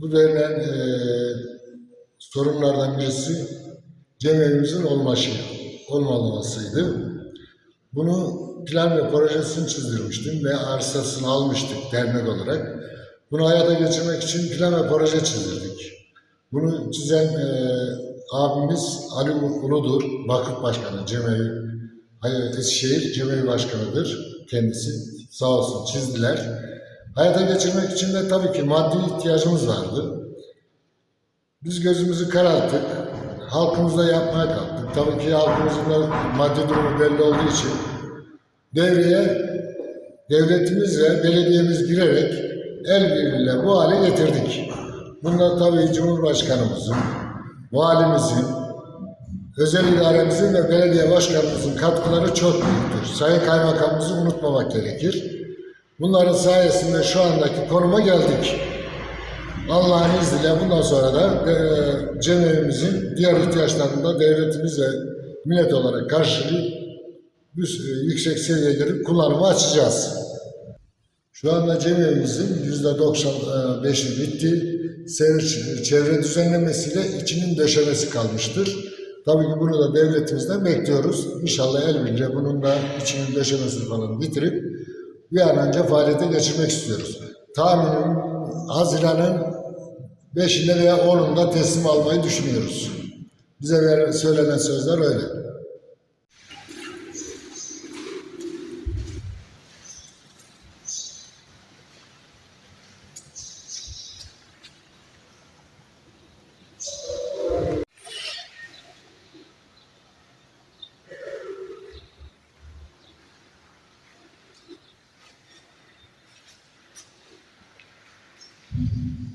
Bu verilen e, sorunlardan birisi cemevimizin olması, olmamasıydı. Bunu plan ve projesini çizdirmiştim ve arsasını almıştık dernek olarak. Bunu hayata geçirmek için plan ve proje çizdirdik. Bunu çizen e, abimiz Ali Uludur, vakıf başkanı Cemevi, hayır Eskişehir Cemevi başkanıdır kendisi. Sağ olsun çizdiler. Hayata geçirmek için de tabii ki maddi ihtiyacımız vardı. Biz gözümüzü kararttık. Halkımızla yapmaya kalktık. Tabii ki halkımızın maddi durumu belli olduğu için devreye devletimiz ve belediyemiz girerek el birliğiyle bu hale getirdik. Bunda tabii Cumhurbaşkanımızın, valimizin, özel idaremizin ve belediye başkanımızın katkıları çok büyüktür. Sayın Kaymakamımızı unutmamak gerekir. Bunların sayesinde şu andaki konuma geldik. Allah'ın izniyle bundan sonra da e, cemevimizin diğer ihtiyaçlarını da devletimiz ve millet olarak karşılayıp e, yüksek seviyeye gelip kullanıma açacağız. Şu anda cemevimizin yüzde 95'i bitti. Çevre, çevre düzenlemesiyle içinin döşemesi kalmıştır. Tabii ki bunu da devletimizden bekliyoruz. İnşallah el bunun da içinin döşemesini falan bitirip bir an önce faaliyete geçirmek istiyoruz. Tahminim Haziran'ın 5'inde veya 10'unda teslim almayı düşünüyoruz. Bize söylenen sözler öyle. Mm-hmm.